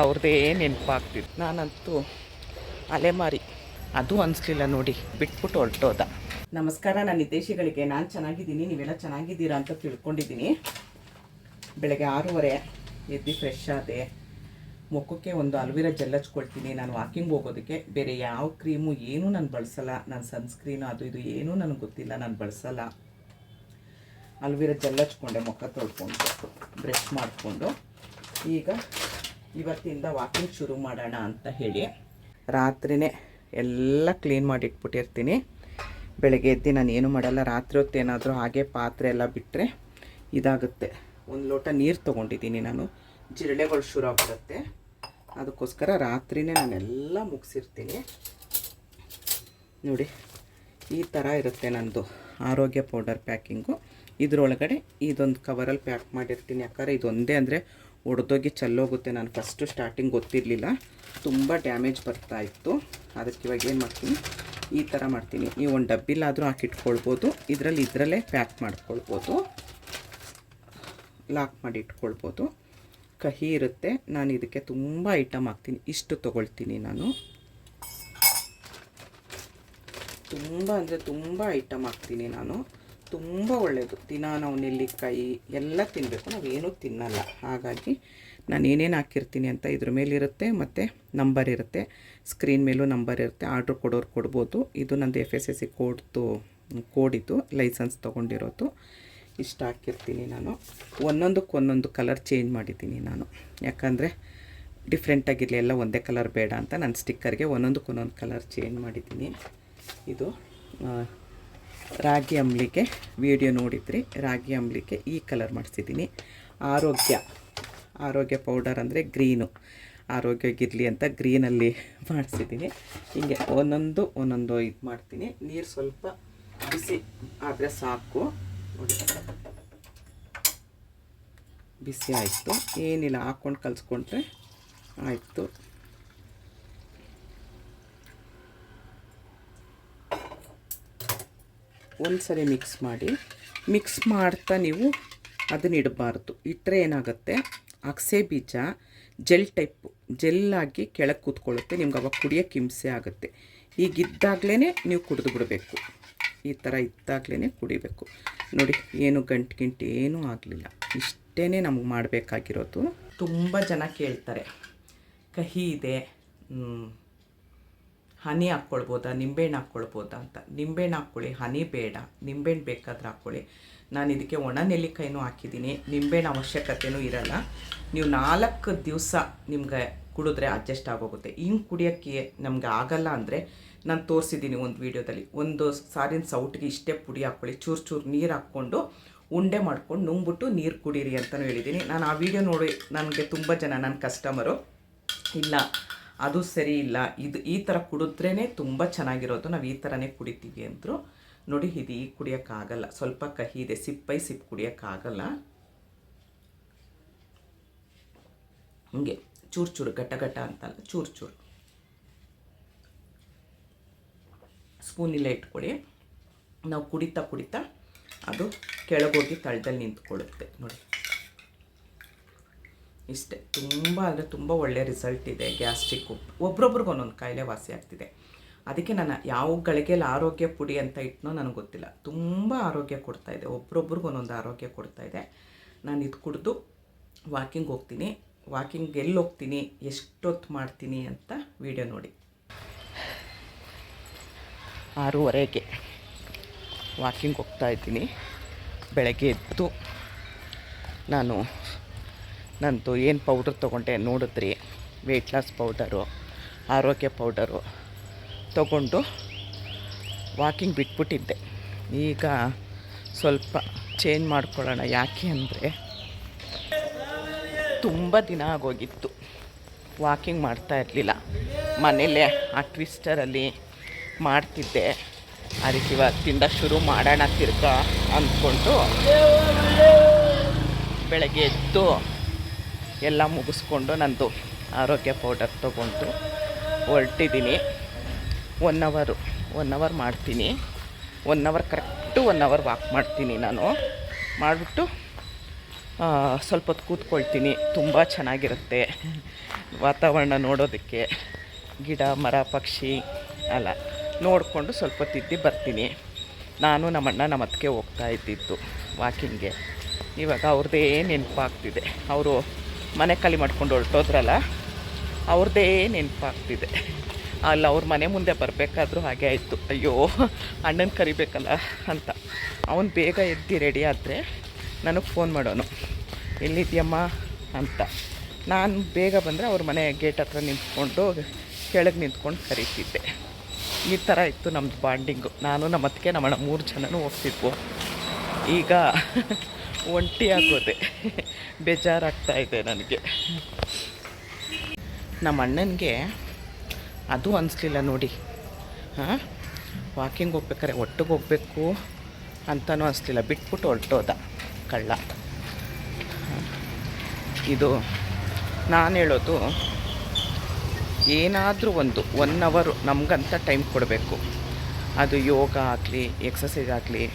ಅವ್ರದ್ದೇ ನೆನಪಾಗ್ತಿತ್ತು. ನಾನಂತೂ ಅಲೆಮಾರಿ. ಅದು ಅನಿಸ್ಲಿಲ್ಲ ನೋಡಿ, ಬಿಟ್ಬಿಟ್ಟು ಹೊರಟೋದ. ನಮಸ್ಕಾರ ನನ್ನ ಹಿತೈಷಿಗಳಿಗೆ ನಾನು ಚೆನ್ನಾಗಿದ್ದೀನಿ, ನೀವೆಲ್ಲ ಚೆನ್ನಾಗಿದ್ದೀರಾ ಅಂತ ತಿಳ್ಕೊಂಡಿದ್ದೀನಿ. ಬೆಳಗ್ಗೆ ಆರೂವರೆ ಎದ್ದು ಫ್ರೆಶ್ ಆದೆ. ಮುಖಕ್ಕೆ ಒಂದು ಅಲ್ವಿರ ಜೆಲ್ ಹಚ್ಕೊಳ್ತೀನಿ. ನಾನು ವಾಕಿಂಗ್ ಹೋಗೋದಕ್ಕೆ ಬೇರೆ ಯಾವ ಕ್ರೀಮು ಏನೂ ನಾನು ಬಳಸಲ್ಲ. ನನ್ನ ಸನ್ಸ್ಕ್ರೀನು ಅದು ಇದು ಏನೂ ನನಗೆ ಗೊತ್ತಿಲ್ಲ, ನಾನು ಬಳಸಲ್ಲ. ಅಲ್ವಿರ ಜೆಲ್ ಹಚ್ಕೊಂಡೆ, ಮುಖ ತೊಳ್ಕೊಂಡು ಬ್ರಷ್ ಮಾಡಿಕೊಂಡು. ಈಗ ಇವತ್ತಿಂದ ವಾಕಿಂಗ್ ಶುರು ಮಾಡೋಣ ಅಂತ ಹೇಳಿ. ರಾತ್ರಿನೇ ಎಲ್ಲ ಕ್ಲೀನ್ ಮಾಡಿ ಇಟ್ಬಿಟ್ಟಿರ್ತೀನಿ ಬೆಳಗ್ಗೆ ಎದ್ದು ನಾನು ಏನು ಮಾಡಲ್ಲ ರಾತ್ರಿ ಹೊತ್ತು ಏನಾದರೂ ಹಾಗೆ ಪಾತ್ರೆ ಎಲ್ಲ ಬಿಟ್ಟರೆ ಇದಾಗುತ್ತೆ. ಒಂದು ಲೋಟ ನೀರು ತೊಗೊಂಡಿದ್ದೀನಿ ನಾನು. ಜಿರಳೆಗಳು ಶುರು ಆಗ್ಬಿಡುತ್ತೆ. ಅದಕ್ಕೋಸ್ಕರ ರಾತ್ರಿನೇ ನಾನೆಲ್ಲ ಮುಗಿಸಿರ್ತೀನಿ. ನೋಡಿ ಈ ಥರ ಇರುತ್ತೆ ನನ್ನದು ಆರೋಗ್ಯ ಪೌಡರ್ ಪ್ಯಾಕಿಂಗು ಇದರೊಳಗಡೆ ಇದೊಂದು ಕವರಲ್ಲಿ ಪ್ಯಾಕ್ ಮಾಡಿರ್ತೀನಿ. ಯಾಕಂದರೆ ಇದೊಂದೇ ಅಂದರೆ ಒಡೆದೋಗಿ ಚೆಲ್ಲೋಗುತ್ತೆ. ನಾನು ಫಸ್ಟು ಸ್ಟಾರ್ಟಿಂಗ್ ಗೊತ್ತಿರಲಿಲ್ಲ. ತುಂಬ ಡ್ಯಾಮೇಜ್ ಬರ್ತಾ ಇತ್ತು. ಅದಕ್ಕೆ ಇವಾಗ ಏನು ಮಾಡ್ತೀನಿ? ಈ ಥರ ಮಾಡ್ತೀನಿ. ಈ ಒಂದು ಡಬ್ಬಿಲಾದರೂ ಹಾಕಿಟ್ಕೊಳ್ಬೋದು ಇದರಲ್ಲಿ ಇದರಲ್ಲೇ ಪ್ಯಾಕ್ ಮಾಡ್ಕೊಳ್ಬೋದು. ಲಾಕ್ ಮಾಡಿ ಇಟ್ಕೊಳ್ಬೋದು. ಕಹಿ ಇರುತ್ತೆ. ನಾನು ಇದಕ್ಕೆ ತುಂಬ ಐಟಮ್ ಹಾಕ್ತೀನಿ. ಇಷ್ಟು ತೊಗೊಳ್ತೀನಿ ನಾನು. ತುಂಬ ಅಂದರೆ ತುಂಬ ಐಟಮ್ ಹಾಕ್ತೀನಿ ನಾನು. ತುಂಬ ಒಳ್ಳೆಯದು ದಿನ ನಾವು ನೆಲ್ಲಿಕಾಯಿ ಎಲ್ಲ ತಿನ್ನಬೇಕು ನಾವೇನೂ ತಿನ್ನಲ್ಲ. ಹಾಗಾಗಿ ನಾನು ಏನೇನು ಹಾಕಿರ್ತೀನಿ ಅಂತ ಇದ್ರ ಮೇಲಿರುತ್ತೆ ಮತ್ತು ನಂಬರ್ ಇರುತ್ತೆ. ಸ್ಕ್ರೀನ್ ಮೇಲೂ ನಂಬರ್ ಇರುತ್ತೆ. ಆರ್ಡ್ರ್ ಕೊಡೋರು ಕೊಡ್ಬೋದು. ಇದು ನಂದು ಎಫ್ ಎಸ್ ಎಸ್ ಸಿ ಕೋಡ್ದು ಕೋಡಿದ್ದು ಲೈಸೆನ್ಸ್ ತೊಗೊಂಡಿರೋದು. ಇಷ್ಟ ಹಾಕಿರ್ತೀನಿ ನಾನು. ಒಂದೊಂದಕ್ಕೆ ಒಂದೊಂದು ಕಲರ್ ಚೇಂಜ್ ಮಾಡಿದ್ದೀನಿ ನಾನು. ಯಾಕಂದರೆ ಡಿಫ್ರೆಂಟಾಗಿರಲಿ ಎಲ್ಲ ಒಂದೇ ಕಲರ್ ಬೇಡ ಅಂತ ನಾನು ಸ್ಟಿಕ್ಕರ್ಗೆ ಒಂದೊಂದಕ್ಕೆ ಒಂದೊಂದು ಕಲರ್ ಚೇಂಜ್ ಮಾಡಿದ್ದೀನಿ. ಇದು ರಾಗಿ ಅಂಬ್ಲಿಗೆ ವಿಡಿಯೋ ನೋಡಿದ್ರಿ? ರಾಗಿ ಅಂಬ್ಲಿಗೆ ಈ ಕಲರ್ ಮಾಡಿಸಿದ್ದೀನಿ. ಆರೋಗ್ಯ. ಆರೋಗ್ಯ ಪೌಡರ್ ಅಂದರೆ ಗ್ರೀನು ಆರೋಗ್ಯಗಿರಲಿ ಅಂತ ಗ್ರೀನಲ್ಲಿ ಮಾಡಿಸಿದ್ದೀನಿ. ಹೀಗೆ ಒಂದೊಂದು ಒಂದೊಂದು ಇದು ಮಾಡ್ತೀನಿ. ನೀರು ಸ್ವಲ್ಪ ಬಿಸಿ ಆದರೆ ಸಾಕು. ಬಿಸಿ ಆಯಿತು. ಏನಿಲ್ಲ, ಹಾಕ್ಕೊಂಡು ಕಲಿಸ್ಕೊಂಡ್ರೆ ಆಯಿತು. ಒಂದು ಸರಿ ಮಿಕ್ಸ್ ಮಾಡಿ. ಮಿಕ್ಸ್ ಮಾಡ್ತಾ ನೀವು ಅದನ್ನ ಇಡಬಾರ್ದು. ಇಟ್ಟರೆ ಏನಾಗುತ್ತೆ? ಅಗಸೆ ಬೀಜ ಜೆಲ್ ಟೈಪ್ ಜೆಲ್ಲಾಗಿ ಕೆಳಗೆ ಕೂತ್ಕೊಳ್ಳುತ್ತೆ. ನಿಮ್ಗೆ ಅವಾಗ ಕುಡಿಯೋಕ್ಕೆ ಹಿಂಸೆ ಆಗುತ್ತೆ. ಈಗಿದ್ದಾಗಲೇ ನೀವು ಕುಡಿದು ಬಿಡಬೇಕು. ಈ ಥರ ಇದ್ದಾಗಲೇ ಕುಡಿಬೇಕು. ನೋಡಿ, ಏನು ಗಂಟು ಗಿಂಟು ಏನೂ ಆಗಲಿಲ್ಲ. ಇಷ್ಟೇ ನಮಗೆ ಮಾಡಬೇಕಾಗಿರೋದು. ತುಂಬ ಜನ ಕೇಳ್ತಾರೆ. ಕಹಿ ಇದೆ. ಹನಿ ಹಾಕ್ಕೊಳ್ಬೋದಾ? ನಿಂಬೆಹಣ್ಣು ಹಾಕ್ಕೊಳ್ಬೋದಾ ಅಂತ. ನಿಂಬೆಹಣ್ಣು ಹಾಕ್ಕೊಳ್ಳಿ, ಹನಿ ಬೇಡ. ನಿಂಬೆಹಣ್ಣು ಬೇಕಾದ್ರೆ ಹಾಕ್ಕೊಳ್ಳಿ. ನಾನು ಇದಕ್ಕೆ ಒಣ ನೆಲ್ಲಿಕಾಯಿನೂ ಹಾಕಿದ್ದೀನಿ. ನಿಂಬೆಹಣ್ಣು ಅವಶ್ಯಕತೆಯೂ ಇರಲ್ಲ. ನೀವು ನಾಲ್ಕು ದಿವಸ ನಿಮಗೆ ಕುಡಿದ್ರೆ ಅಡ್ಜಸ್ಟ್ ಆಗೋಗುತ್ತೆ. ಹಿಂಗೆ ಕುಡಿಯೋಕ್ಕೆ ನಮಗೆ ಆಗಲ್ಲ ಅಂದರೆ ನಾನು ತೋರಿಸಿದ್ದೀನಿ ಒಂದು ವೀಡಿಯೋದಲ್ಲಿ. ಒಂದು ಸಾರಿನ ಸೌಟಿಗೆ ಇಷ್ಟೇ ಪುಡಿ ಹಾಕ್ಕೊಳ್ಳಿ. ಚೂರು ಚೂರು ನೀರು ಹಾಕ್ಕೊಂಡು ಉಂಡೆ ಮಾಡ್ಕೊಂಡು ನುಂಗ್ಬಿಟ್ಟು ನೀರು ಕುಡೀರಿ ಅಂತಲೂ ಹೇಳಿದ್ದೀನಿ. ನಾನು ಆ ವಿಡಿಯೋ ನೋಡಿ ನನಗೆ ತುಂಬ ಜನ ನನ್ನ ಕಸ್ಟಮರು ಇಲ್ಲ. ಅದು ಸರಿ ಇಲ್ಲ. ಇದು ಈ ಥರ ಕುಡಿದ್ರೇ ತುಂಬ ಚೆನ್ನಾಗಿರೋದು. ನಾವು ಈ ಥರನೇ ಕುಡಿತೀವಿ ಅಂದರು. ನೋಡಿ, ಇದು ಈಗ ಕುಡಿಯೋಕ್ಕಾಗಲ್ಲ. ಸ್ವಲ್ಪ ಕಹಿ ಇದೆ. ಸಿಪ್ಪೈ ಸಿಪ್ಪು ಕುಡಿಯೋಕ್ಕಾಗಲ್ಲ. ಹಂಗೆ. ಚೂರು ಚೂರು, ಘಟ ಗಟ್ಟ ಅಂತಲ್ಲ. ಚೂರು ಚೂರು. ಸ್ಪೂನಿಲ್ಲ ಇಟ್ಕೊಳ್ಳಿ. ನಾವು ಕುಡಿತಾ ಕುಡಿತಾ ಅದು ಕೆಳಗೋಗಿ ತಳದಲ್ಲಿ ನಿಂತ್ಕೊಳ್ಳುತ್ತೆ. ನೋಡಿ. ಇಷ್ಟೇ. ತುಂಬ ಅಂದರೆ ತುಂಬ ಒಳ್ಳೆಯ ರಿಸಲ್ಟ್ ಇದೆ ಗ್ಯಾಸ್ಟ್ರಿಕ್ ಒಬ್ರೊಬ್ರಿಗೆ ಒಂದೊಂದು ಕಾಯಿಲೆ ವಾಸಿ ಆಗ್ತಿದೆ. ಅದಕ್ಕೆ ನಾನು ಯಾವ ಗಳಿಗೆಯಲ್ಲಿ ಆರೋಗ್ಯ ಪುಡಿ ಅಂತ ಇಟ್ನೋ ನನಗೆ ಗೊತ್ತಿಲ್ಲ. ತುಂಬ ಆರೋಗ್ಯ ಕೊಡ್ತಾ ಇದೆ. ಒಬ್ರೊಬ್ರಿಗೆ ಒಂದೊಂದು ಆರೋಗ್ಯ ಕೊಡ್ತಾ ಇದೆ. ನಾನು ಇದು ಕುಡಿದು ವಾಕಿಂಗ್ ಹೋಗ್ತೀನಿ. ವಾಕಿಂಗ್ ಎಲ್ಲಿ ಹೋಗ್ತೀನಿ. ಎಷ್ಟೊತ್ತು ಮಾಡ್ತೀನಿ ಅಂತ ವಿಡಿಯೋ ನೋಡಿ. ಆರೂವರೆಗೆ ವಾಕಿಂಗ್ ಹೋಗ್ತಾ ಇದ್ದೀನಿ. ಬೆಳಗ್ಗೆ ಎದ್ದು ನಾನು ನಂದು ಏನು ಪೌಡ್ರ್ ತೊಗೊಂಡೆ ನೋಡಿದ್ರಿ? ವೆಯ್ಟ್ ಲಾಸ್ ಪೌಡರು ಆರೋಗ್ಯ ಪೌಡರು ತಗೊಂಡು ವಾಕಿಂಗ್ ಬಿಟ್ಬಿಟ್ಟಿದ್ದೆ. ಈಗ ಸ್ವಲ್ಪ ಚೇಂಜ್ ಮಾಡ್ಕೊಳ್ಳೋಣ. ಯಾಕೆ ಅಂದರೆ ತುಂಬ ದಿನ ಆಗೋಗಿತ್ತು. ವಾಕಿಂಗ್ ಮಾಡ್ತಾ ಇರಲಿಲ್ಲ. ಮನೇಲೇ ಆ ಟ್ವಿಸ್ಟರಲ್ಲಿ ಮಾಡ್ತಿದ್ದೆ. ಅದಕ್ಕೆ ಇವತ್ತಿಂದ ಶುರು ಮಾಡೋಣ ತಿರ್ಗ ಅಂದ್ಕೊಂಡು ಬೆಳಗ್ಗೆ ಎದ್ದು ಎಲ್ಲ ಮುಗಿಸ್ಕೊಂಡು ನಂದು ಆರೋಗ್ಯ ಪೌಡರ್ ತೊಗೊಂಡು ಹೊರಟಿದ್ದೀನಿ. ಒನ್ ಅವರು ಒನ್ ಅವರ್ ಮಾಡ್ತೀನಿ. One hour correct one hour walk ಮಾಡ್ತೀನಿ ನಾನು. ಮಾಡಿಬಿಟ್ಟು ಸ್ವಲ್ಪ ಹೊತ್ತು ಕೂತ್ಕೊಳ್ತೀನಿ. ತುಂಬ ಚೆನ್ನಾಗಿರುತ್ತೆ ವಾತಾವರಣ ನೋಡೋದಕ್ಕೆ. ಗಿಡ, ಮರ, ಪಕ್ಷಿ ಅಲ್ಲ ನೋಡಿಕೊಂಡು ಸ್ವಲ್ಪ ತಿದ್ದಿ ಬರ್ತೀನಿ. ನಾನು ನಮ್ಮಣ್ಣ ನಮ್ಮ ಅತ್ತಿಗೆ ಹೋಗ್ತಾ ಇದ್ದಿದ್ದು ವಾಕಿಂಗ್ಗೆ ಇವಾಗ ಅವ್ರದ್ದೇ ನೆನಪಾಗ್ತಿದೆ. ಅವರು ಮನೆ ಖಾಲಿ ಮಾಡ್ಕೊಂಡು ಹೊರಟೋದ್ರಲ್ಲ, ಅವ್ರದ್ದೇ ನೆನಪಾಗ್ತಿದೆ. ಅಲ್ಲಿ, ಅವ್ರ ಮನೆ ಮುಂದೆ ಬರಬೇಕಾದ್ರೂ ಹಾಗೆ ಆಯಿತು. ಅಯ್ಯೋ, ಅಣ್ಣನ ಕರಿಬೇಕಲ್ಲ ಅಂತ. ಅವನು ಬೇಗ ಎದ್ದು ರೆಡಿ ಆದರೆ ನನಗೆ ಫೋನ್ ಮಾಡೋನು. ಎಲ್ಲಿದ್ಯಮ್ಮ ಅಂತ. ನಾನು ಬೇಗ ಬಂದರೆ ಅವ್ರ ಮನೆ ಗೇಟ್ ಹತ್ರ ನಿಂತ್ಕೊಂಡು ಕೆಳಗೆ ನಿಂತ್ಕೊಂಡು ಕರೀತಿದ್ದೆ. ಈ ಥರ ಇತ್ತು ನಮ್ಮದು ಬಾಂಡಿಂಗು ನಾನು ನಮ್ಮ ಅತ್ತಿಗೆ ನಮ್ಮ ಅಣ್ಣ ಮೂರು ಜನನೂ ಹೋಗ್ತಿದ್ವು. ಈಗ ಒಂಟಿಯಾಗೋದೆ ಬೇಜಾರಾಗ್ತಾ ಇದೆ ನನಗೆ. ನಮ್ಮ ಅಣ್ಣನಿಗೆ ಅದು ಅನಿಸ್ಲಿಲ್ಲ ನೋಡಿ. ಹಾಂ? ವಾಕಿಂಗ್ ಹೋಗ್ಬೇಕಾರೆ ಒಟ್ಟಿಗೆ ಹೋಗಬೇಕು ಅಂತಲೂ ಅನಿಸ್ಲಿಲ್ಲ. ಬಿಟ್ಬಿಟ್ಟು ಹೊರಟೋದ ಕಳ್ಳ. ಇದು ನಾನು ಹೇಳೋದು ಏನಾದರೂ ಒಂದು ಒನ್ ಅವರು ನಮಗಂತ ಟೈಮ್ ಕೊಡಬೇಕು. ಅದು ಯೋಗ ಆಗಲಿ ಎಕ್ಸಸೈಸ್ ಆಗಲಿ,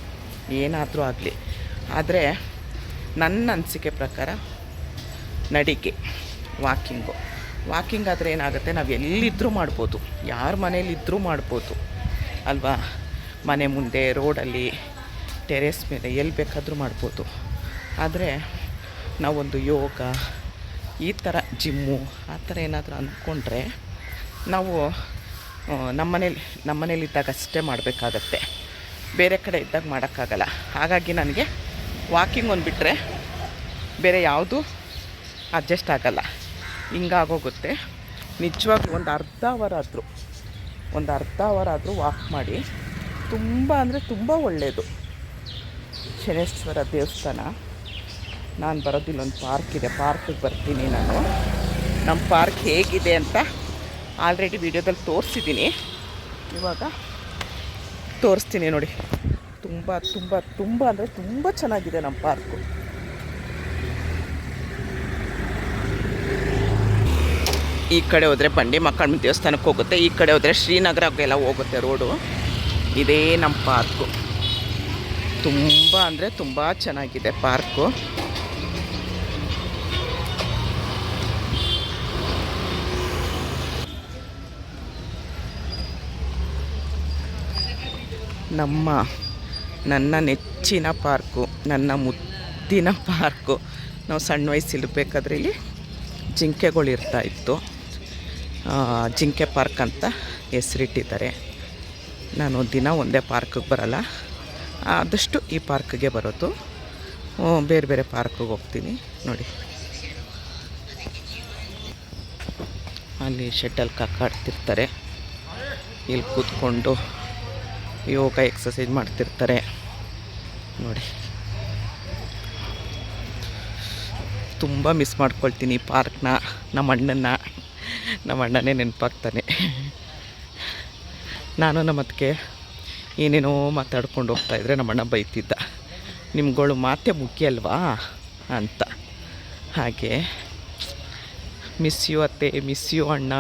ಏನಾದರೂ ಆಗಲಿ. ಆದರೆ ನನ್ನ ಅನಿಸಿಕೆ ಪ್ರಕಾರ ನಡಿಗೆ ವಾಕಿಂಗು ವಾಕಿಂಗ್ ಆದರೆ ಏನಾಗುತ್ತೆ? ನಾವು ಎಲ್ಲಿದ್ದರೂ ಮಾಡ್ಬೋದು. ಯಾರ ಮನೇಲಿದ್ದರೂ ಮಾಡ್ಬೋದು. ಅಲ್ವಾ? ಮನೆ ಮುಂದೆ ರೋಡಲ್ಲಿ ಟೆರೇಸ್ ಮೇಲೆ ಎಲ್ಲಿ ಬೇಕಾದರೂ ಮಾಡ್ಬೋದು. ಆದರೆ ನಾವೊಂದು ಯೋಗ, ಈ ಥರ ಜಿಮ್ಮು ಆ ಥರ ಏನಾದರೂ ಅಂದ್ಕೊಂಡ್ರೆ ನಾವು ನಮ್ಮನೇಲಿ ನಮ್ಮನೇಲಿದ್ದಾಗ ಅಷ್ಟೇ ಮಾಡಬೇಕಾಗತ್ತೆ. ಬೇರೆ ಕಡೆ ಇದ್ದಾಗ ಮಾಡೋಕ್ಕಾಗಲ್ಲ. ಹಾಗಾಗಿ ನನಗೆ ವಾಕಿಂಗ್ ಒಂದು ಬಿಟ್ಟರೆ ಬೇರೆ ಯಾವುದು ಅಡ್ಜಸ್ಟ್ ಆಗಲ್ಲ. ಹಿಂಗಾಗೋಗುತ್ತೆ. ನಿಜವಾಗ್ಲೂ ಒಂದು ಅರ್ಧ ಅವರ್ ಆದರೂ, ಒಂದು ಅರ್ಧ ಅವರ್ ಆದರೂ ವಾಕ್ ಮಾಡಿ, ತುಂಬ ಅಂದರೆ ತುಂಬ ಒಳ್ಳೆಯದು ಶನೇಶ್ವರ ದೇವಸ್ಥಾನ. ನಾನು ಬರೋದು ಒಂದು ಪಾರ್ಕ್ ಇದೆ ಪಾರ್ಕಿಗೆ ಬರ್ತೀನಿ ನಾನು. ನಮ್ಮ ಪಾರ್ಕ್ ಹೇಗಿದೆ ಅಂತ ಆಲ್ರೆಡಿ ವಿಡಿಯೋದಲ್ಲಿ ತೋರಿಸಿದ್ದೀನಿ. ಇವಾಗ ತೋರಿಸ್ತೀನಿ ನೋಡಿ. ತುಂಬ ತುಂಬ ತುಂಬ ಅಂದರೆ ತುಂಬ ಚೆನ್ನಾಗಿದೆ ನಮ್ಮ ಪಾರ್ಕು. ಈ ಕಡೆ ಹೋದರೆ ಬಂಡಿ ಮಕ್ಕಳ ದೇವಸ್ಥಾನಕ್ಕೆ ಹೋಗುತ್ತೆ, ಈ ಕಡೆ ಹೋದರೆ ಶ್ರೀನಗರಕ್ಕೆಲ್ಲ ಹೋಗುತ್ತೆ ರೋಡು ಇದೇ ನಮ್ಮ ಪಾರ್ಕು. ತುಂಬ ಅಂದರೆ ತುಂಬ ಚೆನ್ನಾಗಿದೆ ಪಾರ್ಕು. ನಮ್ಮ ನನ್ನ ನೆಚ್ಚಿನ ಪಾರ್ಕು, ನನ್ನ ಮುದ್ದಿನ ಪಾರ್ಕು. ನಾವು ಸಣ್ಣ ವಯಸ್ಸಿರ್ಬೇಕಾದ್ರೆ ಇಲ್ಲಿ ಜಿಂಕೆಗಳು ಇರ್ತಾ ಇತ್ತು. ಜಿಂಕೆ ಪಾರ್ಕ್ ಅಂತ ಹೆಸರಿಟ್ಟಿದ್ದಾರೆ. ನಾನು ದಿನ ಒಂದೇ ಪಾರ್ಕಿಗೆ ಬರಲ್ಲ. ಆದಷ್ಟು ಈ ಪಾರ್ಕ್ಗೆ ಬರೋದು. ಬೇರೆ ಬೇರೆ ಪಾರ್ಕಿಗೆ ಹೋಗ್ತೀನಿ. ನೋಡಿ. ಅಲ್ಲಿ ಶಟಲ್ ಕಾಕಾಡ್ತಿರ್ತಾರೆ ಇಲ್ಲಿ ಕೂತ್ಕೊಂಡು ಯೋಗ ಎಕ್ಸಸೈಸ್ ಮಾಡ್ತಿರ್ತಾರೆ. ನೋಡಿ. ತುಂಬ ಮಿಸ್ ಮಾಡ್ಕೊಳ್ತೀನಿ ಪಾರ್ಕ್ನ ನಮ್ಮ ಅಣ್ಣನ ನಮ್ಮ ಅಣ್ಣನೇ ನೆನಪಾಗ್ತಾನೆ. ನಾನು ನಮ್ಮ ಅದಕ್ಕೆ ಏನೇನೋ ಮಾತಾಡ್ಕೊಂಡು ಹೋಗ್ತಾಯಿದ್ರೆ ನಮ್ಮ ಅಣ್ಣ ಬೈತಿದ್ದ. ನಿಮ್ಗಳು ಮಾತೆ ಮುಖ್ಯ ಅಲ್ವಾ? ಅಂತ. ಹಾಗೆ ಮಿಸ್ ಯು ಅತ್ತೆ ಮಿಸ್ ಯು ಅಣ್ಣ.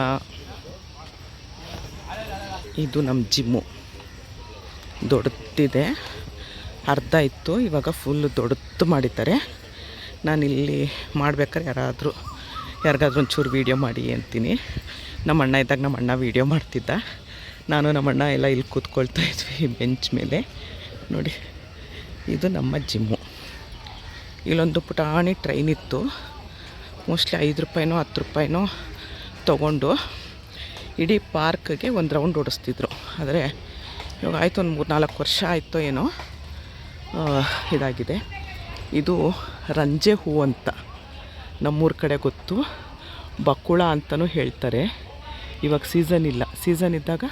ಇದು ನಮ್ಮ ಜಿಮ್ಮು. ದೊಡ್ಡದಿದೆ. ಅರ್ಧ ಇತ್ತು, ಇವಾಗ ಫುಲ್ಲು ದೊಡ್ಡದು ಮಾಡಿದ್ದಾರೆ. ನಾನಿಲ್ಲಿ ಮಾಡ್ಬೇಕಾದ್ರೆ ಯಾರಾದರೂ, ಯಾರಿಗಾದ್ರೂ ಒಂಚೂರು ವೀಡಿಯೋ ಮಾಡಿ ಅಂತೀನಿ. ನಮ್ಮ ಅಣ್ಣ ಇದ್ದಾಗ ನಮ್ಮ ಅಣ್ಣ ವೀಡಿಯೋ ಮಾಡ್ತಿದ್ದ. ನಾನು ನಮ್ಮ ಅಣ್ಣ ಎಲ್ಲ ಇಲ್ಲಿ ಕೂತ್ಕೊಳ್ತಾ ಇದ್ವಿ ಬೆಂಚ್ ಮೇಲೆ. ನೋಡಿ, ಇದು ನಮ್ಮ ಜಿಮ್ಮು ಇಲ್ಲೊಂದು ಪುಟಾಣಿ ಟ್ರೈನ್ ಇತ್ತು. ಮೋಸ್ಟ್ಲಿ ಐದು ರೂಪಾಯಿನೋ, ಹತ್ತು ರೂಪಾಯಿನೋ ತೊಗೊಂಡು ಇಡೀ ಪಾರ್ಕ್ಗೆ ಒಂದು ರೌಂಡ್ ಓಡಿಸ್ತಿದ್ರು. ಆದರೆ ಇವಾಗ ಆಯಿತು, ಒಂದು ಮೂರು ನಾಲ್ಕು ವರ್ಷ ಆಯಿತೋ ಏನೋ. ಇದಾಗಿದೆ. ಇದು ರಂಜೆ ಹೂ ಅಂತ ನಮ್ಮೂರ ಕಡೆ ಗೊತ್ತು. ಬಕ್ಕುಳ ಅಂತಲೂ ಹೇಳ್ತಾರೆ. ಇವಾಗ ಸೀಸನ್ ಇಲ್ಲ. ಸೀಸನ್ ಇದ್ದಾಗ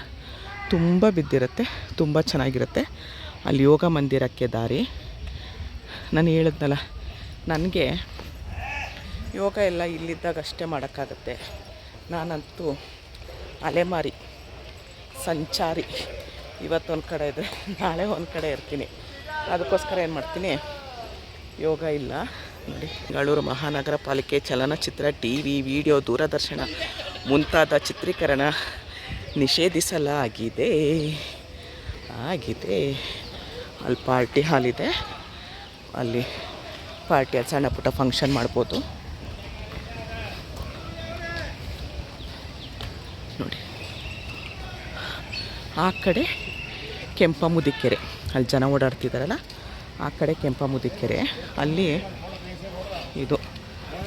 ತುಂಬ ಬಿದ್ದಿರುತ್ತೆ, ತುಂಬ ಚೆನ್ನಾಗಿರುತ್ತೆ. ಅಲ್ಲಿ ಯೋಗ ಮಂದಿರಕ್ಕೆ ದಾರಿ. ನಾನು ಹೇಳಿದ್ನಲ್ಲ, ನನಗೆ ಯೋಗ ಎಲ್ಲ ಇಲ್ಲಿದ್ದಾಗ ಅಷ್ಟೇ ಮಾಡೋಕ್ಕಾಗತ್ತೆ. ನಾನಂತೂ ಅಲೆಮಾರಿ, ಸಂಚಾರಿ, ಇವತ್ತೊಂದು ಕಡೆ ಇದ್ದರೆ ನಾಳೆ ಒಂದು ಕಡೆ ಇರ್ತೀನಿ. ಅದಕ್ಕೋಸ್ಕರ ಏನು ಮಾಡ್ತೀನಿ? ಯೋಗ ಇಲ್ಲ. ನೋಡಿ, ಬೆಂಗಳೂರು ಮಹಾನಗರ ಪಾಲಿಕೆ ಚಲನಚಿತ್ರ ಟಿ ವಿ ವಿಡಿಯೋ ದೂರದರ್ಶನ ಮುಂತಾದ ಚಿತ್ರೀಕರಣ ನಿಷೇಧಿಸಲಾಗಿದೆ. ಆಗಿದೆ. ಅಲ್ಲಿ ಪಾರ್ಟಿ ಹಾಲ್ ಇದೆ. ಅಲ್ಲಿ ಪಾರ್ಟಿಯಲ್ಲಿ ಸಣ್ಣ ಪುಟ್ಟ ಫಂಕ್ಷನ್ ಮಾಡ್ಬೋದು. ನೋಡಿ, ಆ ಕಡೆ ಕೆಂಪ ಕೆರೆ ಅಲ್ಲಿ ಜನ ಓಡಾಡ್ತಿದ್ದಾರಲ್ಲ ಆ ಕಡೆ ಕೆಂಪಮುದಿ ಕೆರೆ ಅಲ್ಲಿ ಇದು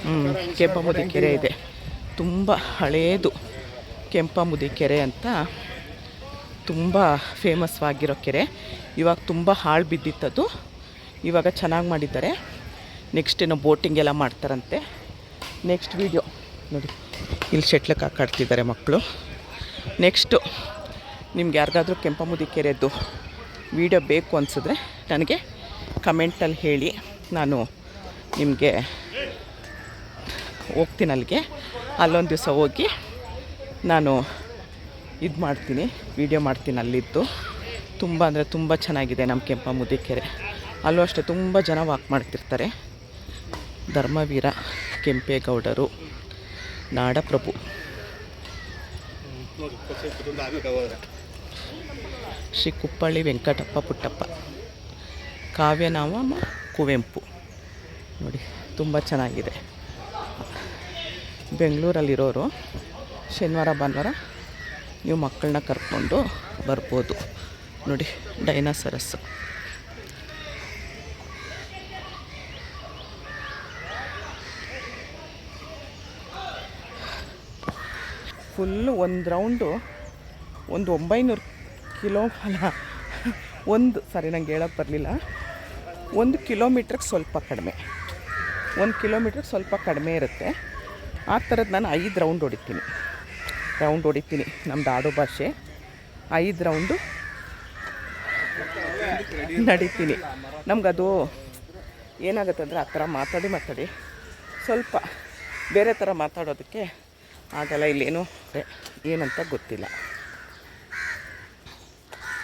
ಹ್ಮ್, ಕೆಂಪಮುದಿ ಕೆರೆ ಇದೆ. ತುಂಬ ಹಳೇದು ಕೆಂಪಮುದಿ ಕೆರೆ ಅಂತ ತುಂಬ ಫೇಮಸ್ವಾಗಿರೋ ಕೆರೆ. ಇವಾಗ ತುಂಬ ಹಾಳು ಬಿದ್ದಿತ್ತದು. ಇವಾಗ ಚೆನ್ನಾಗಿ ಮಾಡಿದ್ದಾರೆ. ನೆಕ್ಸ್ಟ್ ಏನೋ ಬೋಟಿಂಗ್ ಎಲ್ಲ ಮಾಡ್ತಾರಂತೆ. ನೆಕ್ಸ್ಟ್ ವೀಡಿಯೋ ನೋಡಿ ಇಲ್ಲಿ ಶೆಟ್ಲಕ್ಕೆ ಹಾಕಾಡ್ತಿದ್ದಾರೆ ಮಕ್ಕಳು ನೆಕ್ಸ್ಟು ನಿಮ್ಗೆ ಯಾರಿಗಾದ್ರೂ ಕೆಂಪಮುದಿ ಕೆರೆದು ವೀಡಿಯೋ ಬೇಕು ಅನಿಸಿದ್ರೆ ನನಗೆ ಕಮೆಂಟಲ್ಲಿ ಹೇಳಿ. ನಾನು ನಿಮಗೆ ಹೋಗ್ತೀನಿ ಅಲ್ಲಿಗೆ. ಅಲ್ಲೊಂದು ದಿವಸ ಹೋಗಿ ನಾನು ಇದು ಮಾಡ್ತೀನಿ, ವೀಡಿಯೋ ಮಾಡ್ತೀನಿ ಅಲ್ಲಿದ್ದು. ತುಂಬ ಅಂದರೆ ತುಂಬ ಚೆನ್ನಾಗಿದೆ ನಮ್ಮ ಕೆಂಪ ಮುದಿಕೆರೆ. ಅಲ್ಲೂ ಅಷ್ಟೇ ತುಂಬ ಜನ ವಾಕ್ ಮಾಡ್ತಿರ್ತಾರೆ. ಧರ್ಮವೀರ, ಕೆಂಪೇಗೌಡರು, ನಾಡಪ್ರಭು. ಶ್ರೀ ಕುಪ್ಪಳ್ಳಿ ವೆಂಕಟಪ್ಪ ಪುಟ್ಟಪ್ಪ. ಕಾವ್ಯನಾಮ ಕುವೆಂಪು. ನೋಡಿ, ತುಂಬ ಚೆನ್ನಾಗಿದೆ. ಬೆಂಗಳೂರಲ್ಲಿರೋರು ಶನಿವಾರ, ಭಾನುವಾರ ನೀವು ಮಕ್ಕಳನ್ನ ಕರ್ಕೊಂಡು ಬರ್ಬೋದು. ನೋಡಿ, ಡೈನಾಸರಸ್. ಫುಲ್ಲು ಒಂದು ರೌಂಡು, ಒಂದು ಒಂಬೈನೂರು ಕಿಲೋ ಅಲ್ಲ, ಒಂದು, ಸಾರಿ, ನಂಗೆ ಹೇಳೋಕ್ಕೆ ಬರಲಿಲ್ಲ. ಒಂದು ಕಿಲೋಮೀಟ್ರಿಗೆ ಸ್ವಲ್ಪ ಕಡಿಮೆ. ಒಂದು ಕಿಲೋಮೀಟ್ರಿಗೆ ಸ್ವಲ್ಪ ಕಡಿಮೆ ಇರುತ್ತೆ. ಆ ಥರದ್ದು ನಾನು ಐದು ರೌಂಡ್ ಹೊಡಿತೀನಿ. ರೌಂಡ್ ಹೊಡಿತೀನಿ ನಮ್ಮದು ಆಡೋ ಭಾಷೆ. ಐದು ರೌಂಡು ನಡಿತೀನಿ. ನಮಗದು ಏನಾಗುತ್ತೆ ಅಂದರೆ ಆ ಥರ ಮಾತಾಡಿ ಮಾತಾಡಿ ಸ್ವಲ್ಪ ಬೇರೆ ಥರ ಮಾತಾಡೋದಕ್ಕೆ ಆಗಲ್ಲ, ಇಲ್ಲೇನು ಏನಂತ ಗೊತ್ತಿಲ್ಲ.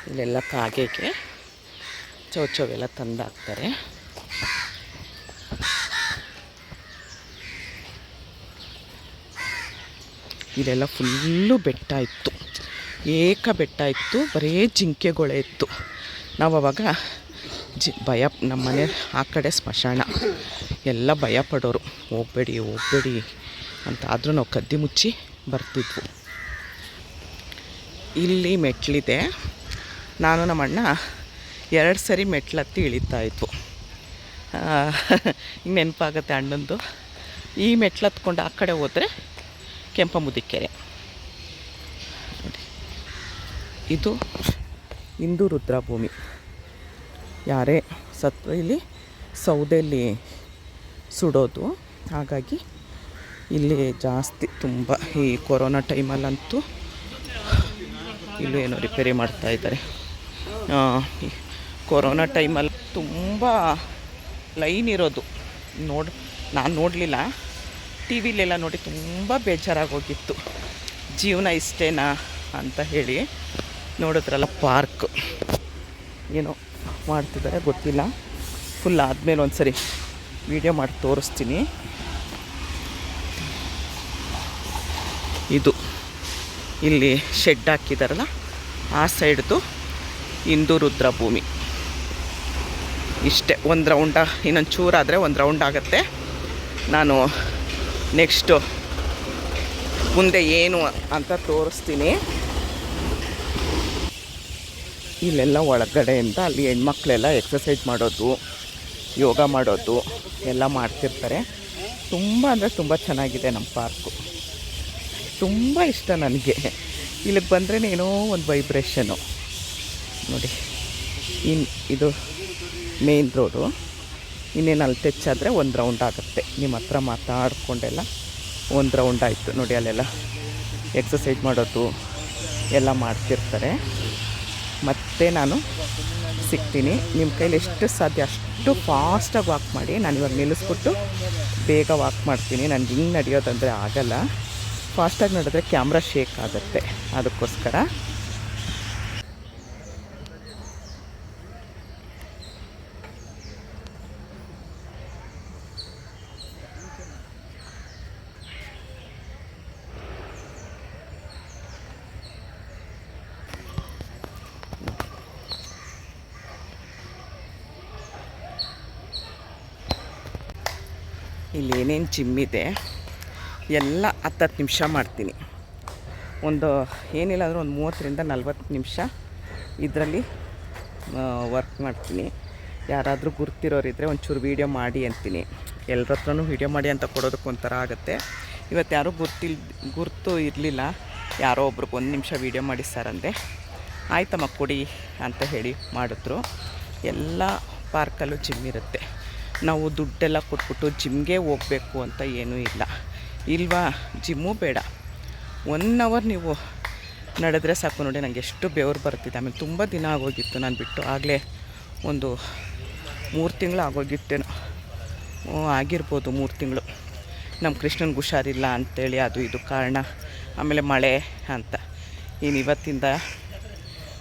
ಇಲ್ಲೆಲ್ಲ ಕಾಗೆಗೆ ಚೌ ಚೌವೆಲ್ಲ ಹಾಕ್ತಾರೆ ಇಲ್ಲೆಲ್ಲ ಫುಲ್ಲು ಬೆಟ್ಟ ಇತ್ತು. ಏಕ ಬೆಟ್ಟ ಇತ್ತು, ಬರೀ ಜಿಂಕೆಗಳೇ ಇತ್ತು. ನಾವು ಅವಾಗ ಜಿ, ಭಯ ನಮ್ಮ ಮನೆ ಆ ಕಡೆ ಸ್ಮಶಾನ. ಎಲ್ಲ ಭಯ ಪಡೋರು. ಹೋಗ್ಬೇಡಿ ಹೋಗ್ಬೇಡಿ ಅಂತ ಆದರೂ ನಾವು ಕದ್ದಿ ಮುಚ್ಚಿ ಬರ್ತಿದ್ವು. ಇಲ್ಲಿ ಮೆಟ್ಲಿದೆ. ನಾನು ನಮ್ಮ ಅಣ್ಣ ಎರಡು ಸರಿ ಮೆಟ್ಲತ್ತಿ ಇಳಿತಾ ಹಿಂಗೆ ನೆನಪಾಗತ್ತೆ ಅಣ್ಣಂದು? ಈ ಮೆಟ್ಲತ್ಕೊಂಡು ಆ ಕಡೆ ಹೋದರೆ ಕೆಂಪ ಮುದಿಕೆರೆ. ಇದು ಹಿಂದೂ ರುದ್ರಭೂಮಿ. ಯಾರೇ ಸತ್ವ ಇಲ್ಲಿ ಸೌದೆಯಲ್ಲಿ ಸುಡೋದು. ಹಾಗಾಗಿ ಇಲ್ಲಿ ಜಾಸ್ತಿ ತುಂಬ ಈ ಕೊರೋನಾ ಟೈಮಲ್ಲಂತೂ ಇಲ್ಲೂ ಏನೋ ರಿಪೇರಿ ಮಾಡ್ತಾ ಇದ್ದಾರೆ. ಆ, ಈ ಕೊರೋನಾ ಟೈಮಲ್ಲಿ ತುಂಬ ಲೈನ್ ಇರೋದು. ನೋಡಿ, ನಾನು ನೋಡಲಿಲ್ಲ. ಟಿ ವಿಲೆಲ್ಲ ನೋಡಿ ತುಂಬ ಬೇಜಾರಾಗೋಗಿತ್ತು. ಜೀವನ ಇಷ್ಟೇನಾ ಅಂತ ಹೇಳಿ ನೋಡಿದ್ರಲ್ಲ ಪಾರ್ಕ್. ಏನೋ ಮಾಡ್ತಿದ್ದಾರೆ ಗೊತ್ತಿಲ್ಲ. ಫುಲ್ ಆದಮೇಲೆ ಒಂದು ಸರಿ ವೀಡಿಯೋ ಮಾಡಿ ತೋರಿಸ್ತೀನಿ. ಇದು. ಇಲ್ಲಿ ಶೆಡ್ ಹಾಕಿದಾರಲ್ಲ, ಆ ಸೈಡ್ದು ಹಿಂದೂ ರುದ್ರಭೂಮಿ. ಇಷ್ಟೇ, ಒಂದು ರೌಂಡ ಇನ್ನೊಂದು ಚೂರಾದರೆ ಒಂದು ರೌಂಡ್ ಆಗುತ್ತೆ. ನಾನು ನೆಕ್ಸ್ಟು ಮುಂದೆ ಏನು ಅಂತ ತೋರಿಸ್ತೀನಿ. ಇಲ್ಲೆಲ್ಲ ಒಳಗಡೆಯಿಂದ ಅಲ್ಲಿ ಹೆಣ್ಮಕ್ಳೆಲ್ಲ ಎಕ್ಸಸೈಸ್ ಮಾಡೋದು, ಯೋಗ ಮಾಡೋದು ಎಲ್ಲ ಮಾಡ್ತಿರ್ತಾರೆ. ತುಂಬ ಅಂದರೆ ತುಂಬ ಚೆನ್ನಾಗಿದೆ ನಮ್ಮ ಪಾರ್ಕು. ತುಂಬ ಇಷ್ಟ ನನಗೆ. ಇಲ್ಲಿಗೆ ಬಂದ್ರೇ ಏನೋ ಒಂದು ವೈಬ್ರೇಷನು ನೋಡಿ. ಇನ್ ಇದು ಮೇನ್ ರೋಡು ಇನ್ನೇನು ಅಲ್ಲಿ ತೆಚ್ಚಾದರೆ ಒಂದು ರೌಂಡ್ ಆಗುತ್ತೆ. ನಿಮ್ಮ ಹತ್ರ ಮಾತಾಡ್ಕೊಂಡೆಲ್ಲ ಒಂದು ರೌಂಡ್ ಆಯಿತು. ನೋಡಿ ಅಲ್ಲೆಲ್ಲ ಎಕ್ಸಸೈಸ್ ಮಾಡೋದು ಎಲ್ಲ ಮಾಡ್ತಿರ್ತಾರೆ. ಮತ್ತೆ ನಾನು ಸಿಗ್ತೀನಿ. ನಿಮ್ಮ ಕೈಲಿ ಎಷ್ಟು ಸಾಧ್ಯ ಅಷ್ಟು ಫಾಸ್ಟಾಗಿ ವಾಕ್ ಮಾಡಿ. ನಾನು ಇವಾಗ ನಿಲ್ಲಿಸ್ಬಿಟ್ಟು ಬೇಗ ವಾಕ್ ಮಾಡ್ತೀನಿ. ನನಗೆ ಹಿಂಗೆ ನಡೆಯೋದಂದರೆ ಆಗಲ್ಲ. ಫಾಸ್ಟಾಗಿ ನಡೆದ್ರೆ ಕ್ಯಾಮ್ರಾ ಶೇಕ್ ಆಗುತ್ತೆ. ಅದಕ್ಕೋಸ್ಕರ ಇಲ್ಲಿ ಏನೇನು ಜಿಮ್ ಇದೆ, ಎಲ್ಲ ಹತ್ತತ್ತು ನಿಮಿಷ ಮಾಡ್ತೀನಿ. ಒಂದು ಏನಿಲ್ಲ ಅಂದರೆ ಒಂದು ಮೂವತ್ತರಿಂದ ನಲ್ವತ್ತು ನಿಮಿಷ ಇದರಲ್ಲಿ ವರ್ಕ್ ಮಾಡ್ತೀನಿ. ಯಾರಾದರೂ ಗುರ್ತಿರೋರಿದ್ದರೆ ಒಂಚೂರು ವೀಡಿಯೋ ಮಾಡಿ ಅಂತೀನಿ. ಎಲ್ಲರ ಹತ್ರನೂ ವೀಡಿಯೋ ಮಾಡಿ ಅಂತ ಕೊಡೋದಕ್ಕೆ ಒಂಥರ ಆಗುತ್ತೆ. ಇವತ್ತು ಯಾರೂ ಗುರ್ತಿಲ್, ಗುರ್ತು ಇರಲಿಲ್ಲ. ಯಾರೋ ಒಬ್ರಿಗೆ ಒಂದು ನಿಮಿಷ ವೀಡಿಯೋ ಮಾಡಿ ಸರ್ ಅಂದೆ. ಆಯ್ತಮ್ಮ, ಕೊಡಿ ಅಂತ ಹೇಳಿ ಮಾಡಿದ್ರು. ಎಲ್ಲ ಪಾರ್ಕಲ್ಲೂ ಜಿಮ್ ಇರುತ್ತೆ. ನಾವು ದುಡ್ಡೆಲ್ಲ ಕೊಟ್ಬಿಟ್ಟು ಜಿಮ್ಗೆ ಹೋಗಬೇಕು ಅಂತ ಏನೂ ಇಲ್ಲ. ಇಲ್ವಾ? ಜಿಮ್ಮು ಬೇಡ. ಒನ್ ಅವರ್ ನೀವು ನಡೆದ್ರೆ ಸಾಕು ನೋಡಿ ನನಗೆ ಎಷ್ಟು ಬೆವರು ಬರ್ತಿದೆ. ಆಮೇಲೆ ತುಂಬ ದಿನ ಆಗೋಗಿತ್ತು ನಾನು ಬಿಟ್ಟು. ಆಗಲೇ ಒಂದು ಮೂರು ತಿಂಗಳು ಆಗೋಗಿತ್ತೇನೋ. ಆಗಿರ್ಬೋದು ಮೂರು ತಿಂಗಳು. ನಮ್ಮ ಕೃಷ್ಣನ್ಗೆ ಹುಷಾರಿಲ್ಲ ಅಂತೇಳಿ ಅದು ಇದು ಕಾರಣ. ಆಮೇಲೆ ಮಳೆ ಅಂತ. ಇನ್ನು ಇವತ್ತಿಂದ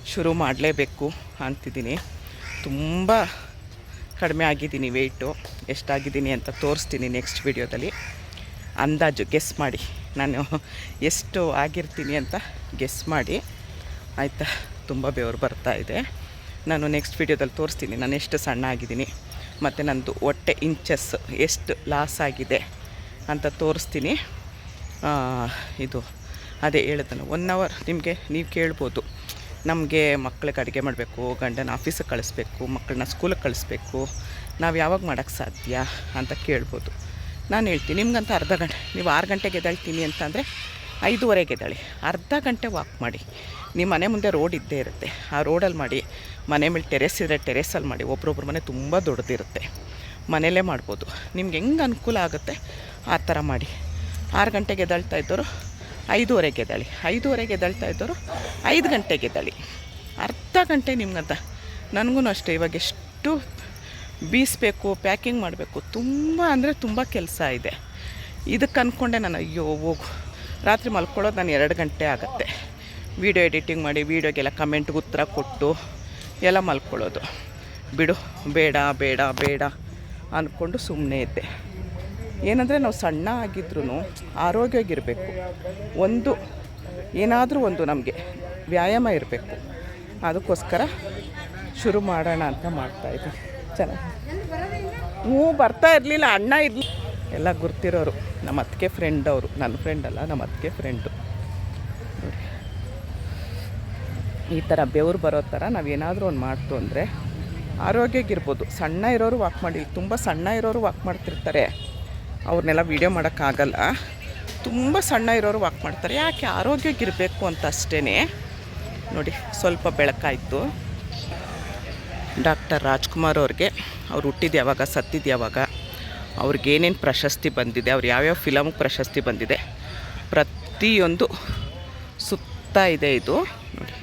ಶುರು ಮಾಡಲೇಬೇಕು ಅಂತಿದ್ದೀನಿ. ತುಂಬ ಕಡಿಮೆ ಆಗಿದ್ದೀನಿ ವೆಯ್ಟು ಎಷ್ಟಾಗಿದ್ದೀನಿ ಅಂತ ತೋರಿಸ್ತೀನಿ ನೆಕ್ಸ್ಟ್ ವಿಡಿಯೋದಲ್ಲಿ ಅಂದಾಜು ಗೆಸ್ ಮಾಡಿ. ನಾನು ಎಷ್ಟು ಆಗಿರ್ತೀನಿ ಅಂತ ಗೆಸ್ ಮಾಡಿ. ಆಯಿತಾ? ತುಂಬ ಬೆವರು ಬರ್ತಾ ಇದೆ. ನಾನು ನೆಕ್ಸ್ಟ್ ವಿಡಿಯೋದಲ್ಲಿ ತೋರಿಸ್ತೀನಿ ನಾನು ಎಷ್ಟು ಸಣ್ಣ ಆಗಿದ್ದೀನಿ, ಮತ್ತು ನನ್ನದು ಒಟ್ಟೆ ಇಂಚಸ್ ಎಷ್ಟು ಲಾಸ್ ಆಗಿದೆ ಅಂತ ತೋರಿಸ್ತೀನಿ. ಇದು ಅದೇ ಹೇಳಿದನು ಒನ್ ಅವರ್ ನಿಮಗೆ ನೀವು ಕೇಳ್ಬೋದು. ನಮಗೆ ಮಕ್ಳಿಗೆ ಅಡುಗೆ ಮಾಡಬೇಕು, ಗಂಡನ ಆಫೀಸಿಗೆ ಕಳಿಸ್ಬೇಕು ಮಕ್ಕಳನ್ನ ಸ್ಕೂಲಿಗೆ ಕಳಿಸ್ಬೇಕು. ನಾವು ಯಾವಾಗ ಮಾಡೋಕ್ಕೆ ಸಾಧ್ಯ ಅಂತ ಕೇಳ್ಬೋದು. ನಾನು ಹೇಳ್ತೀನಿ, ನಿಮ್ಗಂತ ಅರ್ಧ ಗಂಟೆ, ನೀವು ಆರು ಗಂಟೆಗೆ ಎದ್ದೇಳ್ತೀನಿ ಅಂತಂದರೆ ಐದುವರೆಗೆ ಎದ್ದೇಳಿ. ಅರ್ಧ ಗಂಟೆ ವಾಕ್ ಮಾಡಿ. ನಿಮ್ಮ ಮನೆ ಮುಂದೆ ರೋಡ್ ಇದ್ದೇ ಇರುತ್ತೆ. ಆ ರೋಡಲ್ಲಿ ಮಾಡಿ, ಮನೆ ಮೇಲೆ ಟೆರೆಸ್ ಇದ್ದರೆ ಟೆರೆಸಲ್ಲಿ ಮಾಡಿ, ಒಬ್ರೊಬ್ರ ಮನೆ ತುಂಬ ದೊಡ್ಡದಿರುತ್ತೆ. ಮನೆಯಲ್ಲೇ ಮಾಡ್ಬೋದು. ನಿಮ್ಗೆ ಹೆಂಗೆ ಅನುಕೂಲ ಆಗುತ್ತೆ, ಆ ಥರ ಮಾಡಿ. ಆರು ಗಂಟೆಗೆ ಎದ್ದೇಳ್ತಾ ಇದ್ದವರು ಐದೂವರೆಗೆ ಎದ್ದೇಳಿ. ಐದೂವರೆಗೆ ದಳ್ತಾ ಇದ್ದವರು ಐದು ಗಂಟೆಗೆ ಎದ್ದೇಳಿ. ಅರ್ಧ ಗಂಟೆ ನಿಮ್ಗಂತ. ನನಗೂ ಅಷ್ಟೇ, ಇವಾಗ ಎಷ್ಟು ಬೀಸಬೇಕು, ಪ್ಯಾಕಿಂಗ್ ಮಾಡಬೇಕು, ತುಂಬ ಅಂದರೆ ತುಂಬ ಕೆಲಸ ಇದೆ. ಇದಕ್ಕೆ ಅಂದ್ಕೊಂಡೆ ನಾನು, ಅಯ್ಯೋ, ಹೋಗು. ರಾತ್ರಿ ಮಲ್ಕೊಳ್ಳೋದು ನಾನು ಎರಡು ಗಂಟೆ ಆಗುತ್ತೆ. ವೀಡಿಯೋ ಎಡಿಟಿಂಗ್ ಮಾಡಿ, ವೀಡಿಯೋಗೆಲ್ಲ ಕಮೆಂಟ್ಗೆ ಉತ್ತರ ಕೊಟ್ಟು ಎಲ್ಲ ಮಲ್ಕೊಳ್ಳೋದು. ಬಿಡು, ಬೇಡ ಬೇಡ ಬೇಡ ಅಂದ್ಕೊಂಡು ಸುಮ್ಮನೆ ಇದ್ದೆ. ಏನಂದರೆ ನಾವು ಸಣ್ಣ ಆಗಿದ್ರೂ ಆರೋಗ್ಯವಾಗಿರಬೇಕು. ಒಂದು, ಏನಾದರೂ ಒಂದು ನಮಗೆ ವ್ಯಾಯಾಮ ಇರಬೇಕು. ಅದಕ್ಕೋಸ್ಕರ ಶುರು ಮಾಡೋಣ ಅಂತ ಮಾಡ್ತಾಯಿದ್ದೆ ಚೆನ್ನಾಗಿ. ಹ್ಞೂ, ಬರ್ತಾ ಇರಲಿಲ್ಲ, ಅಣ್ಣ ಇರಲಿ ಎಲ್ಲ ಗುರ್ತಿರೋರು, ನಮ್ಮ ಅತ್ತಿಗೆ ಫ್ರೆಂಡ್ ಅವರು. ನನ್ನ ಫ್ರೆಂಡ್ ಅಲ್ಲ, ನಮ್ಮ ಅತ್ತಿಗೆ ಫ್ರೆಂಡು ಈ ಥರ ಬೆವರು ಬರೋ ಥರ ನಾವೇನಾದರೂ ಒಂದು ಮಾಡ್ತು ಅಂದರೆ ಆರೋಗ್ಯಕ್ಕಿರ್ಬೋದು ಸಣ್ಣ ಇರೋರು ವಾಕ್ ಮಾಡಿ, ತುಂಬ ಸಣ್ಣ ಇರೋರು ವಾಕ್ ಮಾಡ್ತಿರ್ತಾರೆ. ಅವ್ರನ್ನೆಲ್ಲ ವೀಡಿಯೋ ಮಾಡೋಕ್ಕಾಗಲ್ಲ. ತುಂಬ ಸಣ್ಣ ಇರೋರು ವಾಕ್ ಮಾಡ್ತಾರೆ. ಯಾಕೆ ಆರೋಗ್ಯಕ್ಕಿರಬೇಕು ಅಂತ ಅಷ್ಟೇ ನೋಡಿ, ಸ್ವಲ್ಪ ಬೆಳಕಾಯಿತು. ಡಾಕ್ಟರ್ ರಾಜ್ಕುಮಾರ್ ಅವ್ರಿಗೆ, ಅವ್ರು ಹುಟ್ಟಿದ ಯಾವಾಗ, ಸತ್ತಿದ್ದು ಯಾವಾಗ ಅವ್ರಿಗೇನೇನು ಪ್ರಶಸ್ತಿ ಬಂದಿದೆ, ಅವ್ರು ಯಾವ್ಯಾವ ಫಿಲಮ್ಗೆ ಪ್ರಶಸ್ತಿ ಬಂದಿದೆ, ಪ್ರತಿಯೊಂದು ಸುತ್ತ ಇದೆ ಇದು. ನೋಡಿ.